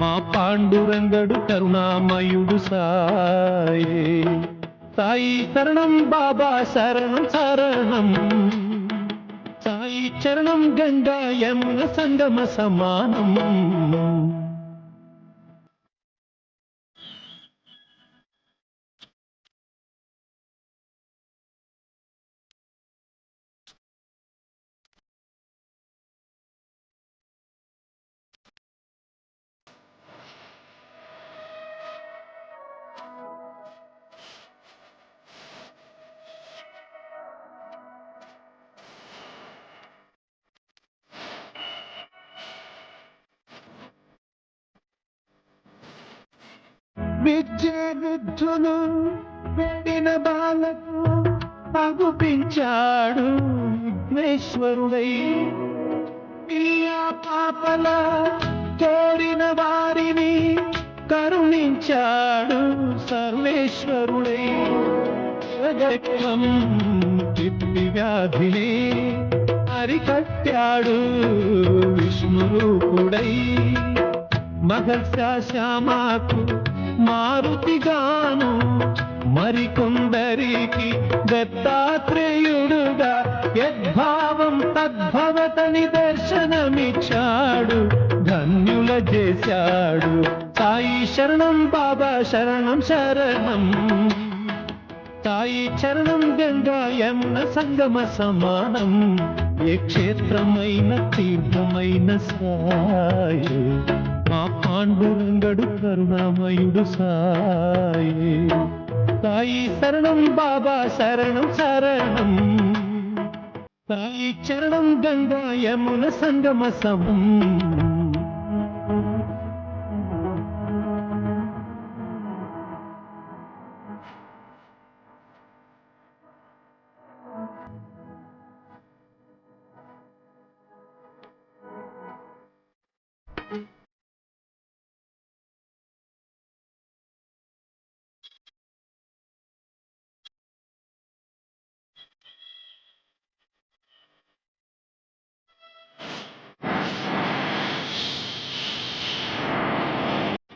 మా పాండురంగడు కరుణామయుడు సాయే సాయి శరణం బాబా శరణం శరణం సాయి చరణం గంగా యమున సంగమ సమానం విద్యాబుద్ధులు పెట్టిన బాలకు అగుపించాడు విఘ్నేశ్వరుడై. పిల్లా పాపల కోరిన వారిని కరుణించాడు సర్వేశ్వరుడై. జగత్వం తిప్పి వ్యాధిని అరికట్టాడు విష్ణురూపుడై. మహర్ష శ్యామాకు మారుతిగాను. మరికొందరికి దత్తాత్రేయుడుగా యద్భావం తద్భవతని దర్శనమిచ్చాడు ధన్యుల చేశాడు. సాయి శరణం బాబా శరణం శరణం. సాయి చరణం గంగా యమున సంగమ సమానం. ఏ క్షేత్రమైన తీర్థమైన సాయి మా పాండురంగడు కరుణామయుడు సాయి సాయి శరణం బాబా శరణం శరణం సాయి చరణం గంగా యమున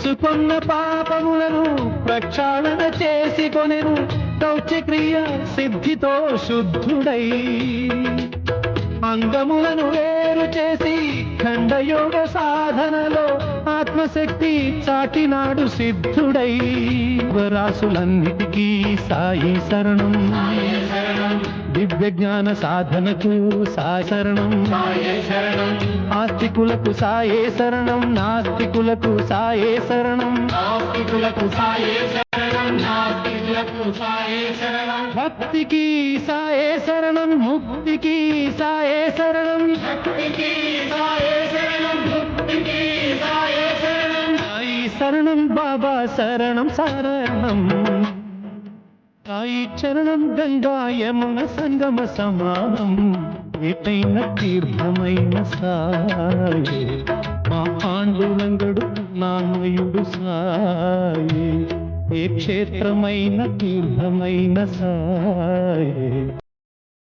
పుచ్చుకొన్న పాపములను ప్రక్షాళన చేసి కొనెను. దౌత్యక్రియ సిద్ధితో శుద్ధుడై. అంగములను వేరు చేసి ఖండయోగ సాధనలో ఆత్మశక్తి చాటినాడు సిద్ధుడై. వరాసులన్నిటికీ సాయి శరణం. దివ్య జ్ఞాన సాధనకు సాయి శరణం. ఆస్తికులకు సాయే శరణం. నాస్తికులకు సాయే శరణం. భక్తికి సాయే శరణం. ముక్తికి సాయే శరణం. సాయి శరణం బాబా శరణం శరణం. సాయి చరణం గంగా యమున సంగమ సమానం ఏటైన తీర్థమైన సాయి మా పాండురంగడు నామయుడు సాయి ఏ క్షేత్రమైన తీర్థమైన సాయి